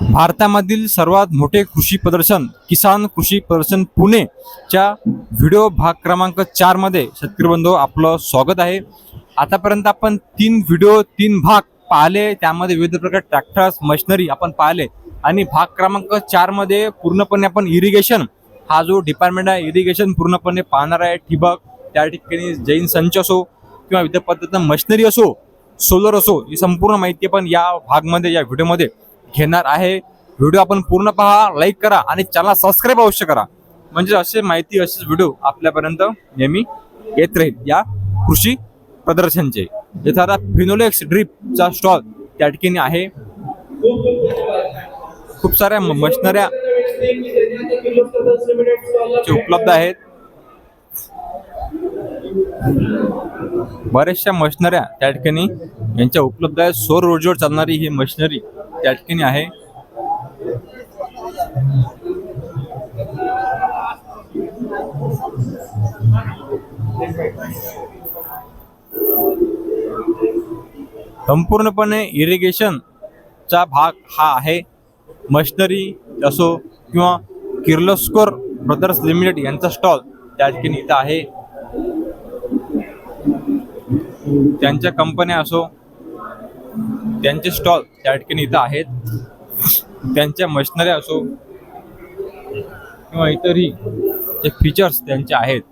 भारतामधील सर्वात मोठे कृषी प्रदर्शन किसान कृषी प्रदर्शन पुणेच्या व्हिडिओ भाग क्रमांक चारमध्ये शेतकरी बंधू आपलं स्वागत आहे. आतापर्यंत आपण तीन व्हिडिओ तीन भाग पाहिले. त्यामध्ये विविध प्रकार ट्रॅक्टर्स मशिनरी आपण पाहिले. आणि भाग क्रमांक चारमध्ये पूर्णपणे आपण इरिगेशन हा जो डिपार्टमेंट आहे इरिगेशन पूर्णपणे पाहणार आहे. ठिबक त्या ठिकाणी जैन संच असो किंवा विविध पद्धतीनं मशिनरी असो सोलर असो ही संपूर्ण माहिती आपण या भागमध्ये या व्हिडिओमध्ये घेणार आहे. व्हिडिओ आपण पूर्ण पहा लाईक करा आणि चॅनल सबस्क्राईब अवश्य करा. म्हणजे असे माहिती असेच व्हिडिओ आपल्यापर्यंत नेहमी येत राहील या कृषी प्रदर्शनचे. इथं फिनोलेक्स ड्रीपचा स्टॉल त्या ठिकाणी आहे. खूप साऱ्या म- मशिनऱ्या उपलब्ध आहेत. बऱ्याचशा मशिनऱ्या त्या ठिकाणी यांच्या उपलब्ध आहेत. सौर ऊर्जेवर चालणारी ही मशिनरी त्या ठिकाणी आहे. संपूर्णपणे इरिगेशनचा भाग हा आहे. मशिनरी असो किंवा किर्लोस्कोर ब्रदर्स लिमिटेड यांचा स्टॉल त्या ठिकाणी इथं आहे. त्यांच्या कंपन्या असो त्यांचे स्टॉल त्या ठिकाणी इथं आहेत. त्यांच्या मशनरी असो किंवा इतरही जे फीचर्स त्यांचे आहेत.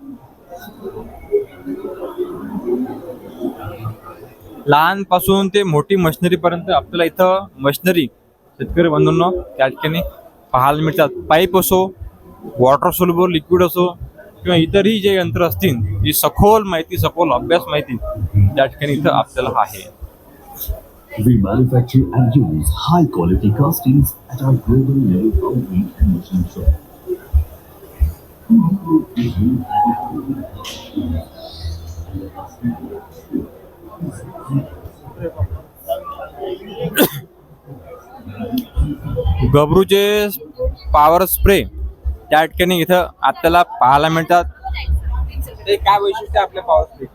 लहानपासून ते मोठी मशिनरीपर्यंत आपल्याला इथं मशिनरी शेतकरी बंधूंना त्या ठिकाणी पाहायला मिळतात. पाईप असो वॉटर सोल्युबल लिक्विड असो किंवा इतरही जे यंत्र असतील जी सखोल माहिती सखोल अभ्यास माहिती त्या ठिकाणी इथं आपल्याला आहे. We manufacture and use high quality castings at our global level concrete and machine shop. गबरूचे पॉवर स्प्रे त्या ठिकाणी इथं आपल्याला पाहायला मिळतात ते काय वैशिष्ट्य आपल्या पॉवर स्प्रे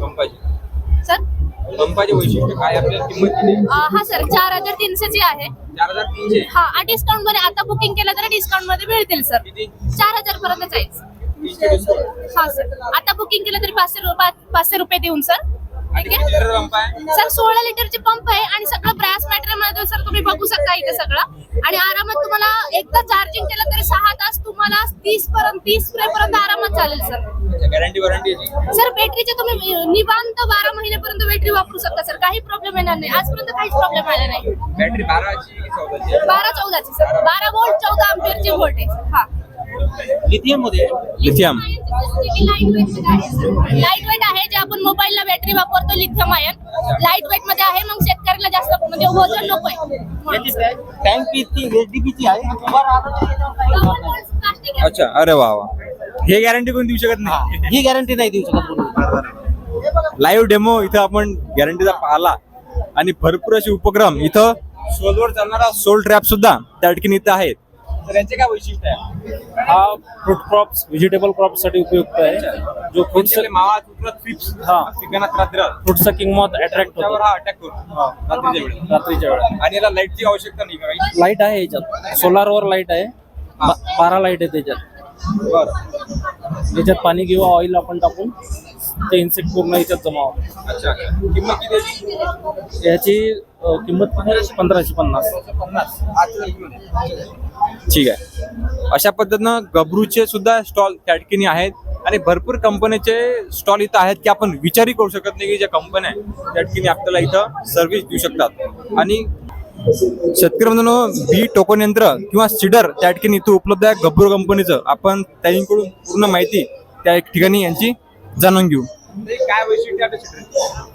पंपाचे सर पंपाचे वैशिष्ट्य काय आपल्याला? किंमत किती? अं, हा सर चार हजार तीनशेची आहे. चार हजार तीनशे? हा डिस्काउंटमध्ये आता बुकिंग केलं तर डिस्काउंटमध्ये मिळतील सर. किती? चार हजार पर्यंत जाईल तीनशे डिस्काउंट हा सर. आता बुकिंग केलं तरी पाचशे रु- पाच- पाचशे रुपये देऊन सर. आणि ठीक किती आहे लिटर पंप आहे? सर सोळा लिटरचे पंप आहे आणि सगळं ब्रॅस मॅटेरियलमध्ये सर तुम्ही बघू शकता इथे सगळं. आणि आरामात तुम्हाला एकदा चार्जिंग तीस पर्यंत तीस पर्यंत आरामात चालेल सर. गॅरंटी वॉरंटी सर बॅटरीचे तुम्ही निवांत बारा महिन्यापर्यंत बॅटरी वापरू शकता सर. काही प्रॉब्लेम येणार नाही. आजपर्यंत काहीच प्रॉब्लेम आला नाही. बॅटरी बाराची की चौदाची बारा चौदाची सर. बारा. वोल्ट चौदा अँपिअरची व्होल्टेज हा. लिथियममध्ये? लिथियम लाइट वेट आहे जे आपण मोबाईलला बॅटरी वापरतो लिथियम आयन लाइट वेटमध्ये आहे मग शेतकऱ्याला जास्त म्हणजे वजन टँक किती एचडीपीची आहे प्लास्टिक आहे. अच्छा अरे वा वा. हे गॅरंटी कोण देऊ शकत नाही. ही गॅरंटी नाही देऊ शकत कोणी. लाईव्ह डेमो इथं आपण गॅरंटीचा पाहिला. आणि भरपूर असे उपक्रम इथं सोलवर चालणारा सोल ट्रॅप सुद्धा त्या ठिकाणी इथं आहेत. तर यांचे काय वैशिष्ट्य आहे? हा फ्रूट क्रॉप्स व्हेजिटेबल क्रॉपसाठी उपयुक्त आहे. जो फ्रूट कोणत्याले मावा फिप्स हा. पिकांना त्रास दिला. मॉथ अट्रॅक्ट त्यावर होतो हा अटॅक करतो रात्रीच्या वेळेला. आणि याला लाईटची आवश्यकता नाही का काही? लाइट आहे याच्यात. सोलार वर लाइट आहे. बा- बारा लाइट आहे त्याच्यात बरं त्याच्यात पाणी किंवा ऑइल आपण टाकून ते इन्सेक्ट पूर्ण याच्यात जमा होतं अच्छा किंमत किती आहे? याची अं, किंमत किती? पंधराशे पन्नास पन्नास आजची किंमत आहे. ठीक आहे अशा पद्धतीनं गबरूचे सुद्धा स्टॉल त्या ठिकाणी आहेत आणि भरपूर कंपन्याचे स्टॉल इथं आहेत की आपण विचारही करू शकत नाही की ज्या कंपन्या आहेत त्या ठिकाणी आपल्याला इथं सर्व्हिस देऊ शकतात आणि शेतकरी मित्रांनो बी टोकन यंत्र किंवा सीडर त्या ठिकाणी इथं उपलब्ध आहे. गब्रू कंपनीचं. आपण त्यांकडून पूर्ण माहिती त्या ठिकाणी यांची जाणून घेऊ. काय वैशिष्ट्य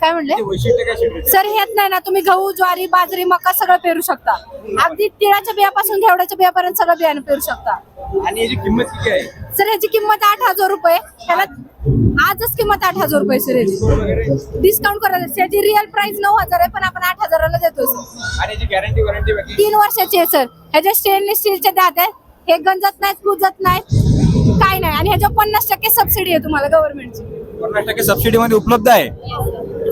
काय म्हणले? वैशिष्ट्य काय सीडर सर हेच नाही ना तुम्ही गहू ज्वारी बाजरी मका सगळं पेरू शकता. अगदी तिळाच्या बियापासून घेवड्याच्या बियापर्यंत सगळं बियाणं पेरू शकता. आणि याची किंमत किती आहे? सर ह्याची किंमत आठ हजार रुपये. ह्याला आजच किंमत आठ हजार रुपये सर याची डिस्काउंट करायचं त्याची रिअल प्राइस नऊ हजार आहे पण आपण आठ हजाराला देतो सर आणि याची गॅरंटी वॉरंटी बाकी? तीन वर्षाची आहे सर ह्याचे स्टेनलेस स्टीलचे दात आहेत हे गंजत नाहीत कुजत नाहीत काय नाही. आणि ह्याच्यावर पन्नास टक्के सबसिडी आहे तुम्हाला गव्हर्नमेंटची पन्नास टक्के सबसिडी मध्ये उपलब्ध आहे?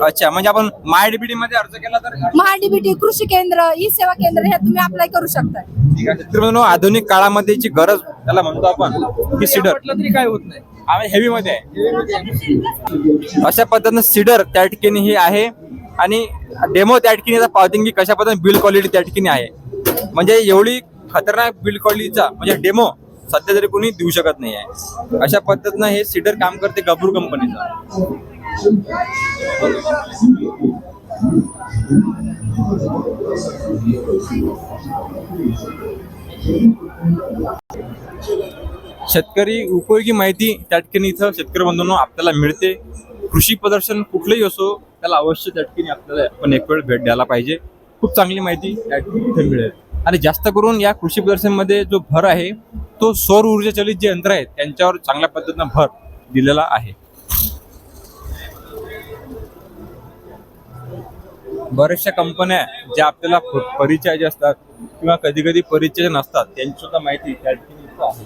अच्छा म्हणजे आपण माय डीबीटी मध्ये अर्ज केला तर महाडीबीटी कृषी केंद्र ई सेवा केंद्र हे तुम्ही अप्लाय करू शकता ठीक आहे. शेतकरी बंधूंनो, आधुनिक काळामध्ये जी गरज त्याला म्हणतो आपण की सीडर. तरी काय होत नाही. आम्ही हेवी मध्ये आहे. अशा पद्धतीनं सीडर त्या ठिकाणी हे आहे. आणि डेमो त्या ठिकाणी पावतीन की कशा पद्धतीने बिल्ड क्वालिटी त्या ठिकाणी आहे. म्हणजे एवढी खतरनाक बिल्ड क्वालिटीचा म्हणजे डेमो सध्या तरी कोणी देऊ शकत नाही आहे अशा पद्धतीनं हे सीडर काम करते गबरू कंपनीचं शेतकरी उपयोगी माहिती त्या ठिकाणी इथं शेतकरी बंधूंनो आपल्याला मिळते. कृषी प्रदर्शन कुठलंही असो त्याला अवश्य त्या ठिकाणी आपल्याला आपण एक वेळ भेट द्यायला पाहिजे. खूप चांगली माहिती त्या ठिकाणी इथे मिळेल. आणि जास्त करून या कृषी प्रदर्शनमध्ये जो भर आहे तो सौर ऊर्जा चलित जे यंत्र आहेत त्यांच्यावर चांगल्या पद्धतीनं भर दिलेला आहे. बऱ्याचशा कंपन्या ज्या आपल्याला प- परिचयाच्या असतात किंवा कधी कधी परिचय नसतात त्यांची सुद्धा माहिती त्या ठिकाणी आहे.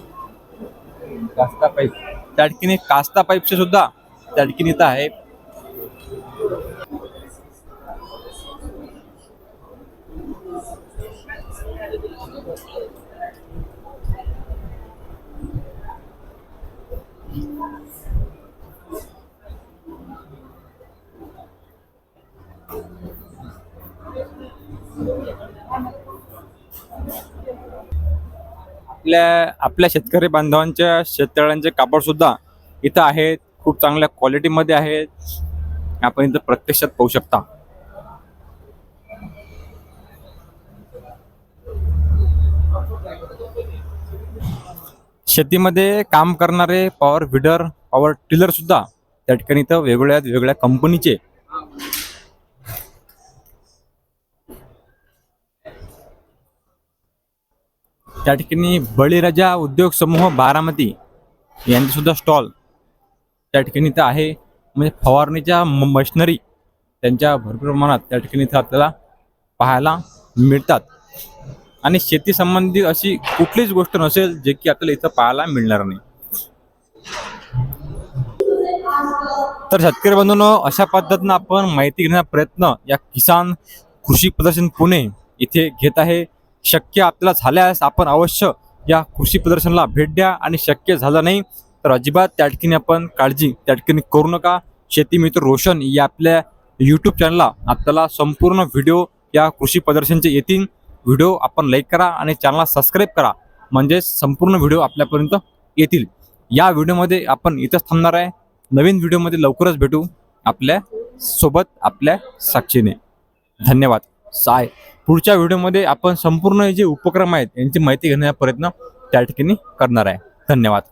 कास्ता पाईप. त्या ठिकाणी कास्ता पाईपचे सुद्धा त्या ठिकाणी इथं आहे. आपल्या आपल्या शेतकरी बांधवांच्या शेततळ्यांचे कापड सुद्धा इथं आहेत. खूप चांगल्या क्वालिटीमध्ये आहेत. आपण इथं प्रत्यक्षात पाहू शकता. शेतीमध्ये काम करणारे पॉवर विडर पॉवर टिलर सुद्धा त्या ठिकाणी इथं वेगवेगळ्या वेगवेगळ्या कंपनीचे त्या ठिकाणी बळीराजा उद्योग समूह बारामती यांचेसुद्धा स्टॉल त्या ठिकाणी इथं आहे. म्हणजे फवारणीच्या म- मशिनरी त्यांच्या भरपूर प्रमाणात त्या ठिकाणी इथं आपल्याला पाहायला मिळतात. आणि शेतीसंबंधी अशी कुठलीच गोष्ट नसेल जे की आपल्याला इथं पाहायला मिळणार नाही. तर शेतकरी बंधूंनो अशा पद्धतीनं आपण माहिती घेण्याचा प्रयत्न या किसान कृषी प्रदर्शन पुणे इथे घेत आहे. शक्य आपल्याला झाल्यास आपण अवश्य या कृषी प्रदर्शनाला भेट द्या आणि शक्य झालं नाही तर अजिबात त्या ठिकाणी आपण काळजी त्या ठिकाणी करू नका. शेती मित्र रोशन या आपल्या यूट्यूब चॅनलला आपल्याला संपूर्ण व्हिडिओ या कृषी प्रदर्शनचे येतील. व्हिडिओ आपण लाईक करा आणि चॅनलला सबस्क्राईब करा. म्हणजे संपूर्ण व्हिडिओ आपल्यापर्यंत येतील. या व्हिडिओमध्ये आपण इथंच थांबणार आहे. नवीन व्हिडिओमध्ये लवकरच भेटू आपल्यासोबत आपल्या साक्षीने. धन्यवाद. साय. पुढच्या व्हिडिओमध्ये आपण संपूर्ण जे उपक्रम आहेत यांची माहिती घेण्याचा प्रयत्न त्या ठिकाणी करणार आहे. धन्यवाद.